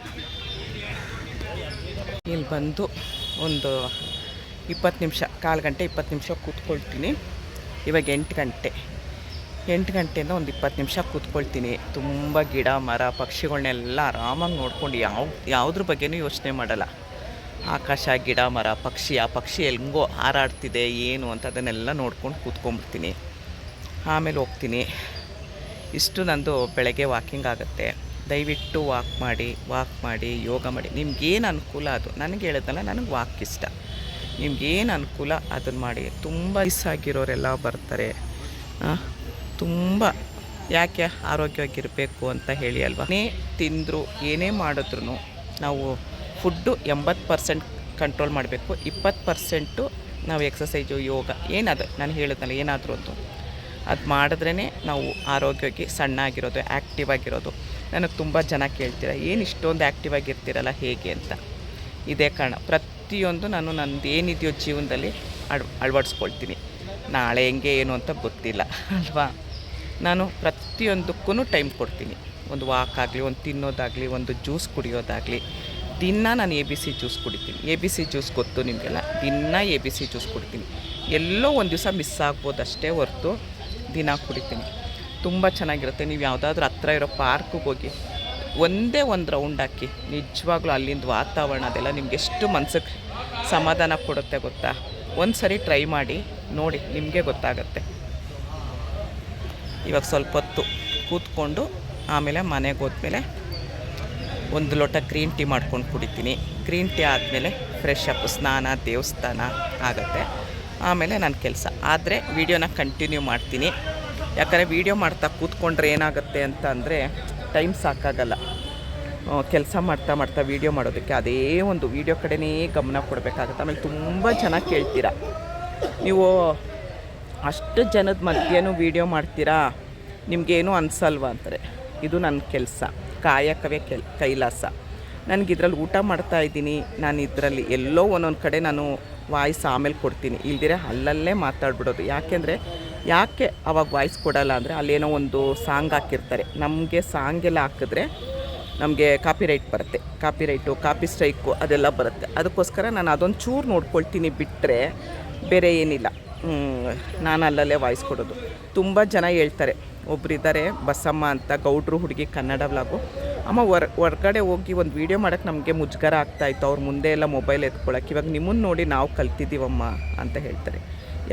ಇಲ್ಲಿ ಬಂದು ಒಂದು ಇಪ್ಪತ್ತು ನಿಮಿಷ, ಕಾಲು ಗಂಟೆ ಇಪ್ಪತ್ತು ನಿಮಿಷ ಕೂತ್ಕೊಳ್ತೀನಿ. ಇವಾಗ ಎಂಟು ಗಂಟೆ. ಎಂಟು ಗಂಟೆಯಿಂದ ಒಂದು ಇಪ್ಪತ್ತು ನಿಮಿಷ ಕೂತ್ಕೊಳ್ತೀನಿ. ತುಂಬ ಗಿಡ, ಮರ ಪಕ್ಷಿಗಳನ್ನೆಲ್ಲ ಆರಾಮಾಗಿ ನೋಡ್ಕೊಂಡು ಯಾವ, ಯಾವುದ್ರ ಬಗ್ಗೆನೂ ಯೋಚನೆ ಮಾಡಲ್ಲ. ಆಕಾಶ, ಗಿಡ, ಮರ, ಪಕ್ಷಿ, ಆ ಪಕ್ಷಿ ಹೆಂಗೋ ಹಾರಾಡ್ತಿದೆ, ಏನು ಅಂತ ಅದನ್ನೆಲ್ಲ ನೋಡ್ಕೊಂಡು ಕೂತ್ಕೊಂಡ್ಬಿಡ್ತೀನಿ. ಆಮೇಲೆ ಹೋಗ್ತೀನಿ. ಇಷ್ಟು ನಂದು ಬೆಳಗ್ಗೆ ವಾಕಿಂಗ್ ಆಗುತ್ತೆ. ದಯವಿಟ್ಟು ವಾಕ್ ಮಾಡಿ ವಾಕ್ ಮಾಡಿ, ಯೋಗ ಮಾಡಿ. ನಿಮ್ಗೇನು ಅನುಕೂಲ ಅದು? ನನಗೆ ಹೇಳಿದ್ನಲ್ಲ ನನಗೆ ವಾಕ್ ಇಷ್ಟ. ನಿಮ್ಗೇನು ಅನುಕೂಲ ಅದನ್ನು ಮಾಡಿ. ತುಂಬ ವಯಸ್ಸಾಗಿರೋರೆಲ್ಲ ಬರ್ತಾರೆ. ತುಂಬ ಯಾಕೆ ಆರೋಗ್ಯವಾಗಿರಬೇಕು ಅಂತ ಹೇಳಿ ಅಲ್ವಾ? ಏನೇ ತಿಂದರು, ಏನೇ ಮಾಡಿದ್ರು ನಾವು ಫುಡ್ಡು ಎಂಬತ್ತು ಪರ್ಸೆಂಟ್ ಕಂಟ್ರೋಲ್ ಮಾಡಬೇಕು. ಇಪ್ಪತ್ತು ಪರ್ಸೆಂಟು ನಾವು ಎಕ್ಸಸೈಜು ಯೋಗ, ಏನದು, ನಾನು ಹೇಳಿದ್ನಲ್ಲ, ಏನಾದರೂ ಒಂದು. ಅದು ಮಾಡಿದ್ರೇ ನಾವು ಆರೋಗ್ಯವಾಗಿ ಸಣ್ಣ ಆಗಿರೋದು ಆ್ಯಕ್ಟಿವ್ ಆಗಿರೋದು. ನನಗೆ ತುಂಬ ಜನ ಕೇಳ್ತೀರ, ಏನು ಇಷ್ಟೊಂದು ಆ್ಯಕ್ಟಿವ್ ಆಗಿರ್ತೀರಲ್ಲ, ಹೇಗೆ ಅಂತ. ಇದೇ ಕಾರಣ. ಪ್ರತಿಯೊಂದು ನಾನು ನಂದು ಏನಿದೆಯೋ ಜೀವನದಲ್ಲಿ ಅಳ್, ಅಳವಡಿಸ್ಕೊಳ್ತೀನಿ. ನಾಳೆ ಹೆಂಗೆ ಏನು ಅಂತ ಗೊತ್ತಿಲ್ಲ, ಅಲ್ವಾ? ನಾನು ಪ್ರತಿಯೊಂದಕ್ಕೂ ಟೈಮ್ ಕೊಡ್ತೀನಿ. ಒಂದು ವಾಕ್ ಆಗಲಿ, ಒಂದು ತಿನ್ನೋದಾಗಲಿ, ಒಂದು ಜ್ಯೂಸ್ ಕುಡಿಯೋದಾಗಲಿ. ದಿನ ನಾನು ಎ ಬಿ ಸಿ ಜ್ಯೂಸ್ ಕುಡಿತೀನಿ. ಎ ಬಿ ಸಿ ಜ್ಯೂಸ್ ಗೊತ್ತು ನಿಮಗೆಲ್ಲ? ದಿನ ಎ ಬಿ ಸಿ ಜ್ಯೂಸ್ ಕುಡಿತೀನಿ. ಎಲ್ಲೋ ಒಂದು ದಿವಸ ಮಿಸ್ ಆಗ್ಬೋದು ಅಷ್ಟೇ ಹೊರ್ತು ದಿನ ಕುಡಿತೀನಿ. ತುಂಬ ಚೆನ್ನಾಗಿರುತ್ತೆ. ನೀವು ಯಾವುದಾದ್ರೂ ಹತ್ರ ಇರೋ ಪಾರ್ಕಿಗೆ ಹೋಗಿ ಒಂದೇ ಒಂದು ರೌಂಡ್ ಹಾಕಿ. ನಿಜವಾಗ್ಲೂ ಅಲ್ಲಿಂದ ವಾತಾವರಣ ಅದೆಲ್ಲ ನಿಮ್ಗೆ ಎಷ್ಟು ಮನ್ಸಿಗೆ ಸಮಾಧಾನ ಕೊಡುತ್ತೆ ಗೊತ್ತಾ? ಒಂದು ಸರಿ ಟ್ರೈ ಮಾಡಿ, ನೋಡಿ ನಿಮಗೆ ಗೊತ್ತಾಗತ್ತೆ. ಇವಾಗ ಸ್ವಲ್ಪ ಹೊತ್ತು ಕೂತ್ಕೊಂಡು ಆಮೇಲೆ ಮನೆಗೆ ಹೋದ್ಮೇಲೆ ಒಂದು ಲೋಟ ಗ್ರೀನ್ ಟೀ ಮಾಡ್ಕೊಂಡು ಕುಡಿತೀನಿ. ಗ್ರೀನ್ ಟೀ ಆದಮೇಲೆ ಫ್ರೆಶ್ ಅಪ್ ಸ್ನಾನ, ದೇವಸ್ಥಾನ ಆಗುತ್ತೆ. ಆಮೇಲೆ ನನ್ನ ಕೆಲಸ. ಆದರೆ ವೀಡಿಯೋನ ಕಂಟಿನ್ಯೂ ಮಾಡ್ತೀನಿ. ಯಾಕಂದರೆ ವೀಡಿಯೋ ಮಾಡ್ತಾ ಕೂತ್ಕೊಂಡ್ರೆ ಏನಾಗುತ್ತೆ ಅಂತ ಅಂದರೆ ಟೈಮ್ ಸಾಕಾಗಲ್ಲ. ಕೆಲಸ ಮಾಡ್ತಾ ಮಾಡ್ತಾ ವೀಡಿಯೋ ಮಾಡೋದಕ್ಕೆ ಅದೇ ಒಂದು ವೀಡಿಯೋ ಕಡೆನೇ ಗಮನ ಕೊಡಬೇಕಾಗುತ್ತೆ. ಆಮೇಲೆ ತುಂಬ ಚೆನ್ನಾಗಿ ಕೇಳ್ತೀರ, ನೀವು ಅಷ್ಟು ಜನದ ಮಧ್ಯೆನೂ ವೀಡಿಯೋ ಮಾಡ್ತೀರಾ, ನಿಮಗೇನು ಅನ್ಸಲ್ವಾ ಅಂತಾರೆ. ಇದು ನನ್ನ ಕೆಲಸ, ಕಾಯಕವೇ ಕೆಲ್, ಕೈಲಾಸ. ನನಗೆ ಇದರಲ್ಲಿ ಊಟ ಮಾಡ್ತಾ ಇದ್ದೀನಿ, ನಾನು ಇದರಲ್ಲಿ ಎಲ್ಲೋ ಒಂದೊಂದು ಕಡೆ ನಾನು ವಾಯ್ಸ್ ಆಮೇಲೆ ಕೊಡ್ತೀನಿ. ಇಲ್ದಿರೆ ಅಲ್ಲಲ್ಲೇ ಮಾತಾಡ್ಬಿಡೋದು. ಯಾಕೆಂದರೆ ಯಾಕೆ ಅವಾಗ ವಾಯ್ಸ್ ಕೊಡಲ್ಲ ಅಂದರೆ ಅಲ್ಲೇನೋ ಒಂದು ಸಾಂಗ್ ಹಾಕಿರ್ತಾರೆ. ನಮಗೆ ಸಾಂಗೆಲ್ಲ ಹಾಕಿದ್ರೆ ನಮಗೆ ಕಾಪಿ ರೈಟ್ ಬರುತ್ತೆ. ಕಾಪಿ ರೈಟು ಕಾಪಿ ಸ್ಟ್ರೈಕು ಅದೆಲ್ಲ ಬರುತ್ತೆ. ಅದಕ್ಕೋಸ್ಕರ ನಾನು ಅದೊಂದು ಚೂರು ನೋಡ್ಕೊಳ್ತೀನಿ ಬಿಟ್ಟರೆ ಬೇರೆ ಏನಿಲ್ಲ. ನಾನು ಅಲ್ಲಲ್ಲೇ ವಾಯ್ಸ್ ಕೊಡೋದು. ತುಂಬ ಜನ ಹೇಳ್ತಾರೆ ಒಬ್ಬರಿದ್ದಾರೆ ಬಸಮ್ಮ ಅಂತ ಗೌಡ್ರು ಹುಡುಗಿ ಕನ್ನಡ ವ್ಲಾಗು ಅಮ್ಮ ಹೊರ ಹೊರ್ಗಡೆ ಹೋಗಿ ಒಂದು ವೀಡಿಯೋ ಮಾಡೋಕ್ಕೆ ನಮಗೆ ಮುಜುಗರ ಆಗ್ತಾಯಿತ್ತು ಅವ್ರ ಮುಂದೆ ಎಲ್ಲ ಮೊಬೈಲ್ ಎತ್ಕೊಳಕ್ಕೆ ಇವಾಗ ನಿಮ್ಮನ್ನು ನೋಡಿ ನಾವು ಕಲ್ತಿದ್ದೀವಮ್ಮ ಅಂತ ಹೇಳ್ತಾರೆ.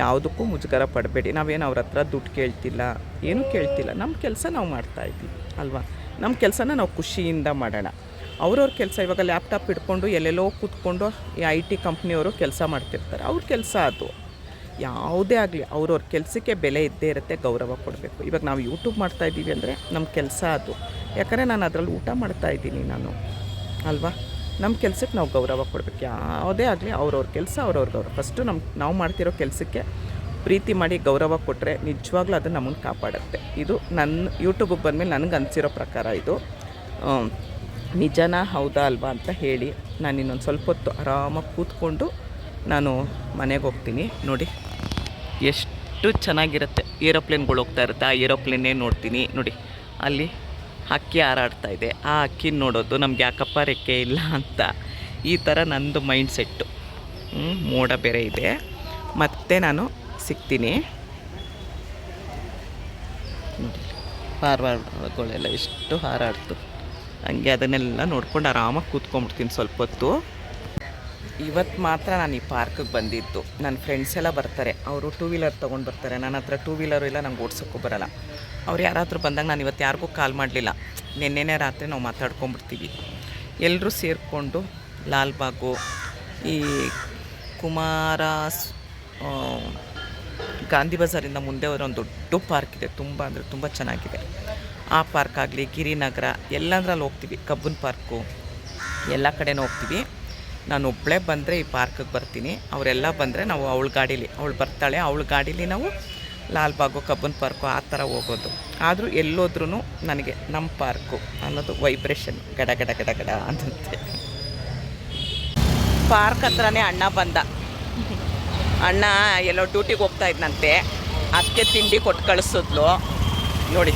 ಯಾವುದಕ್ಕೂ ಮುಜುಗರ ಪಡಬೇಡಿ. ನಾವೇನು ಅವ್ರ ಹತ್ರ ದುಡ್ಡು ಕೇಳ್ತಿಲ್ಲ, ಏನೂ ಕೇಳ್ತಿಲ್ಲ. ನಮ್ಮ ಕೆಲಸ ನಾವು ಮಾಡ್ತಾಯಿದ್ದೀವಿ ಅಲ್ವಾ? ನಮ್ಮ ಕೆಲಸನ ನಾವು ಖುಷಿಯಿಂದ ಮಾಡೋಣ. ಅವ್ರವ್ರ ಕೆಲಸ ಇವಾಗ ಲ್ಯಾಪ್ಟಾಪ್ ಇಟ್ಕೊಂಡು ಎಲ್ಲೆಲ್ಲೋ ಕೂತ್ಕೊಂಡು ಈ ಐ ಟಿ ಕಂಪ್ನಿಯವರು ಕೆಲಸ ಮಾಡ್ತಿರ್ತಾರೆ. ಅವ್ರ ಕೆಲಸ ಅದು. ಯಾವುದೇ ಆಗಲಿ ಅವ್ರವ್ರ ಕೆಲಸಕ್ಕೆ ಬೆಲೆ ಇದ್ದೇ ಇರುತ್ತೆ, ಗೌರವ ಕೊಡಬೇಕು. ಇವಾಗ ನಾವು ಯೂಟ್ಯೂಬ್ ಮಾಡ್ತಾ ಇದ್ದೀವಿ ಅಂದರೆ ನಮ್ಮ ಕೆಲಸ ಅದು. ಯಾಕಂದರೆ ನಾನು ಅದರಲ್ಲಿ ಊಟ ಮಾಡ್ತಾ ಇದ್ದೀನಿ ನಾನು. ಅಲ್ವಾ? ನಮ್ಮ ಕೆಲಸಕ್ಕೆ ನಾವು ಗೌರವ ಕೊಡಬೇಕು. ಯಾವುದೇ ಆಗಲಿ ಅವ್ರವ್ರ ಕೆಲಸ ಅವ್ರವ್ರ ಗೌರವ. ಫಸ್ಟು ನಮ್ಮ ನಾವು ಮಾಡ್ತಿರೋ ಕೆಲಸಕ್ಕೆ ಪ್ರೀತಿ ಮಾಡಿ ಗೌರವ ಕೊಟ್ಟರೆ ನಿಜವಾಗ್ಲೂ ಅದು ನಮ್ಮನ್ನು ಕಾಪಾಡುತ್ತೆ. ಇದು ನನ್ನ ಯೂಟ್ಯೂಬಿಗೆ ಬಂದಮೇಲೆ ನನಗೆ ಅನಿಸಿರೋ ಪ್ರಕಾರ ಇದು. ನಿಜಾನಾ ಹೌದಾ ಅಲ್ವಾ ಅಂತ ಹೇಳಿ ನಾನು ಇನ್ನೊಂದು ಸ್ವಲ್ಪ ಹೊತ್ತು ಆರಾಮಾಗಿ ಕೂತ್ಕೊಂಡು ನಾನು ಮನೆಗೆ ಹೋಗ್ತೀನಿ. ನೋಡಿ, ಎಷ್ಟು ಚೆನ್ನಾಗಿರುತ್ತೆ. ಏರೋಪ್ಲೇನ್ಗಳು ಹೋಗ್ತಾ ಇರುತ್ತೆ. ಆ ಏರೋಪ್ಲೇನೇ ನೋಡ್ತೀನಿ. ನೋಡಿ, ಅಲ್ಲಿ ಹಕ್ಕಿ ಹಾರಾಡ್ತಾ ಇದೆ. ಆ ಹಕ್ಕಿ ನೋಡೋದು ನಮ್ಗೆ ಯಾಕಪ್ಪ ರೆಕ್ಕೆ ಇಲ್ಲ ಅಂತ. ಈ ಥರ ನಂದು ಮೈಂಡ್ ಸೆಟ್ಟು. ಮೋಡ ಬೇರೆ ಇದೆ. ಮತ್ತೆ ನಾನು ಸಿಗ್ತೀನಿ. ನೋಡಿ, ಪಾರ್ವಾಳಗಳೆಲ್ಲ ಎಷ್ಟು ಹಾರಾಡ್ತು. ಹಂಗೆ ಅದನ್ನೆಲ್ಲ ನೋಡ್ಕೊಂಡು ಆರಾಮಾಗಿ ಕೂತ್ಕೊಂಡ್ಬಿಡ್ತೀನಿ ಸ್ವಲ್ಪ ಹೊತ್ತು. ಇವತ್ತು ಮಾತ್ರ ನಾನು ಈ ಪಾರ್ಕಿಗೆ ಬಂದಿದ್ದು. ನನ್ನ ಫ್ರೆಂಡ್ಸ್ ಎಲ್ಲ ಬರ್ತಾರೆ. ಅವರು ಟೂ ವೀಲರ್ ತೊಗೊಂಡು ಬರ್ತಾರೆ. ನನ್ನ ಹತ್ರ ಟೂ ವೀಲರು ಇಲ್ಲ, ನಂಗೆ ಓಡ್ಸೋಕ್ಕೂ ಬರಲ್ಲ. ಅವ್ರು ಯಾರಾದರೂ ಬಂದಾಗ ನಾನು ಇವತ್ತು ಯಾರಿಗೂ ಕಾಲ್ ಮಾಡಲಿಲ್ಲ. ನಿನ್ನೆನೇ ರಾತ್ರಿ ನಾವು ಮಾತಾಡ್ಕೊಂಬಿಡ್ತೀವಿ. ಎಲ್ಲರೂ ಸೇರಿಕೊಂಡು ಲಾಲ್ಬಾಗು, ಈ ಕುಮಾರಸ್ ಗಾಂಧಿ ಬಜಾರಿಂದ ಮುಂದೆ ಒಂದು ದೊಡ್ಡ ಪಾರ್ಕ್ ಇದೆ. ತುಂಬ ಅಂದರೆ ತುಂಬ ಚೆನ್ನಾಗಿದೆ. ಆ ಪಾರ್ಕ್ ಆಗಲಿ, ಗಿರಿನಗರ, ಎಲ್ಲಂದ್ರಲ್ಲಿ ಹೋಗ್ತೀವಿ. ಕಬ್ಬನ್ ಪಾರ್ಕು ಎಲ್ಲ ಕಡೆನೂ ಹೋಗ್ತೀವಿ. ನಾನು ಒಬ್ಬಳೇ ಬಂದರೆ ಈ ಪಾರ್ಕಿಗೆ ಬರ್ತೀನಿ. ಅವರೆಲ್ಲ ಬಂದರೆ ನಾವು ಅವಳ ಗಾಡೀಲಿ, ಅವಳು ಬರ್ತಾಳೆ. ಅವಳ ಗಾಡೀಲಿ ನಾವು ಲಾಲ್ಬಾಗು ಕಬ್ಬನ್ ಪಾರ್ಕು ಆ ಥರ ಹೋಗೋದು. ಆದರೂ ಎಲ್ಲೋದ್ರೂ ನನಗೆ ನಮ್ಮ ಪಾರ್ಕು ಅನ್ನೋದು ವೈಬ್ರೇಷನ್ ಗಡ ಗಡ ಗಡ ಗಡ ಅಂತಂತೆ ಪಾರ್ಕ್ ಹತ್ರನೇ ಅಣ್ಣ ಬಂದ. ಅಣ್ಣ ಎಲ್ಲೋ ಡ್ಯೂಟಿಗೆ ಹೋಗ್ತಾ ಇದ್ನಂತೆ. ಅದಕ್ಕೆ ತಿಂಡಿ ಕೊಟ್ಟು ಕಳಿಸಿದ್ಲು. ನೋಡಿ.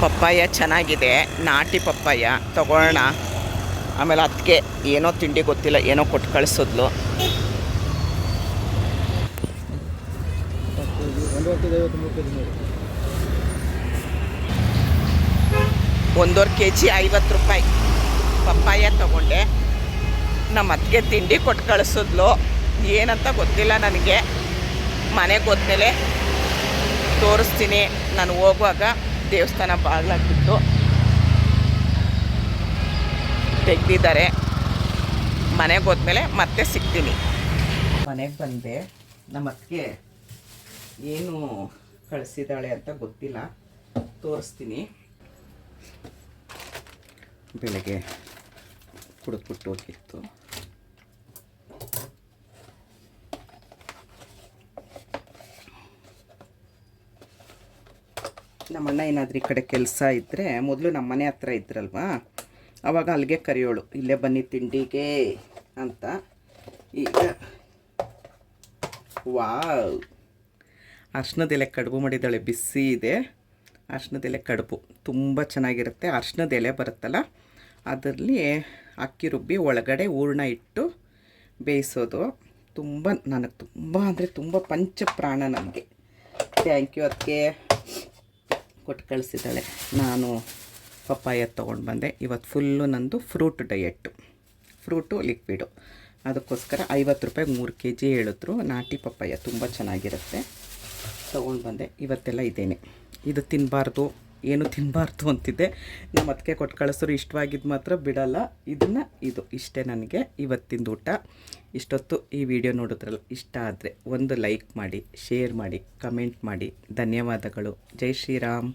ಪಪ್ಪಾಯ ಚೆನ್ನಾಗಿದೆ. ನಾಟಿ ಪಪ್ಪಾಯ. ತಗೊಳ್ಳೋಣ. ಆಮೇಲೆ ಅದಕ್ಕೆ ಏನೋ ತಿಂಡಿ ಗೊತ್ತಿಲ್ಲ, ಏನೋ ಕೊಟ್ಟು ಕಳಿಸಿದ್ಲು. ಒಂದೂವರೆ ಕೆ ಜಿ ಐವತ್ತು ರೂಪಾಯಿ. ಪಪ್ಪಾಯ ತಗೊಂಡೆ. ನಮ್ಮ ಅತ್ತಿಗೆ ತಿಂಡಿ ಕೊಟ್ಟು ಕಳಿಸಿದ್ಲು. ಏನಂತ ಗೊತ್ತಿಲ್ಲ ನನಗೆ. ಮನೆಗೆ ಹೋದ್ಮೇಲೆ ತೋರಿಸ್ತೀನಿ. ನಾನು ಹೋಗುವಾಗ ದೇವಸ್ಥಾನ ಬಾಗಿಲಾಕಿತ್ತು ತೆಗ್ದಿದ್ದಾರೆ. ಮನೆಗೆ ಹೋದ್ಮೇಲೆ ಮತ್ತೆ ಸಿಗ್ತೀನಿ. ಮನೆಗೆ ಬಂದೆ. ನಮ್ಮ ಅತ್ತಿಗೆ ಏನು ಕಳಿಸಿದಾಳೆ ಅಂತ ಗೊತ್ತಿಲ್ಲ. ತೋರಿಸ್ತೀನಿ. ಬೆಳಗ್ಗೆ ಕುಡಿದ್ಬಿಟ್ಟು ಹೋಗಿತ್ತು. ನಮ್ಮಣ್ಣ ಏನಾದರೂ ಈ ಕಡೆ ಕೆಲಸ ಇದ್ದರೆ ಮೊದಲು ನಮ್ಮ ಮನೆ ಹತ್ರ ಇದ್ರಲ್ವಾ? ಆವಾಗ ಅಲ್ಲಿಗೆ ಕರೆಯೋಳು, ಇಲ್ಲೇ ಬನ್ನಿ ತಿಂಡಿಗೆ ಅಂತ. ಈಗ, ವಾವ್. ಅರ್ಶಿನದ ಎಲೆ ಕಡುಬು ಮಾಡಿದ್ದಾಳೆ, ಬಿಸಿ ಇದೆ. ಅರ್ಶಿನದ ಎಲೆ ಕಡುಬು, ತುಂಬ ಚೆನ್ನಾಗಿರುತ್ತೆ. ಅರ್ಶಿನದ ಎಲೆ ಬರುತ್ತಲ್ಲ, ಅದರಲ್ಲಿ ಅಕ್ಕಿ ರುಬ್ಬಿ ಒಳಗಡೆ ಹೂರ್ಣ ಇಟ್ಟು ಬೇಯಿಸೋದು. ತುಂಬ, ನನಗೆ ತುಂಬ ಅಂದರೆ ತುಂಬ ಪಂಚಪ್ರಾಣ ನನಗೆ ಥ್ಯಾಂಕ್ ಯು ಅದಕ್ಕೆ ಕೊಟ್ಟು ಕಳಿಸಿದ್ದಾಳೆ. ನಾನು ಪಪ್ಪಾಯ ತೊಗೊಂಡು ಬಂದೆ. ಇವತ್ತು ಫುಲ್ಲು ನಂದು ಫ್ರೂಟ್ ಡಯೆಟ್ಟು ಫ್ರೂಟು ಲಿಕ್ವಿಡು ಅದಕ್ಕೋಸ್ಕರ ಐವತ್ತು ರೂಪಾಯಿ ಮೂರು ಕೆ ಜಿ ಹೇಳಿದ್ರು. ನಾಟಿ ಪಪ್ಪಾಯ ತುಂಬ ಚೆನ್ನಾಗಿರುತ್ತೆ. ತೊಗೊಂಡು ಬಂದೆ. ಇವತ್ತೆಲ್ಲ ಇದ್ದೇನೆ ಇದು ತಿನ್ನಬಾರ್ದು ಏನು ತಿನ್ನಬಾರ್ದು ಅಂತಿದ್ದೆ. ನಮ್ಮ ಅದಕ್ಕೆ ಕೊಟ್ಟು ಕಳಿಸೋರು. ಇಷ್ಟವಾಗಿದ್ದು ಮಾತ್ರ ಬಿಡಲ್ಲ. ಇದನ್ನು ಇದು. ಇಷ್ಟೇ ನನಗೆ. ಇವತ್ತಿಂದು ಊಟ. ಇಷ್ಟೊತ್ತು ಈ ವಿಡಿಯೋ ನೋಡಿದ್ರಲ್ಲ, ಇಷ್ಟ ಆದರೆ ಒಂದು ಲೈಕ್ ಮಾಡಿ, ಶೇರ್ ಮಾಡಿ, ಕಮೆಂಟ್ ಮಾಡಿ. ಧನ್ಯವಾದಗಳು. ಜೈ ಶ್ರೀರಾಮ್.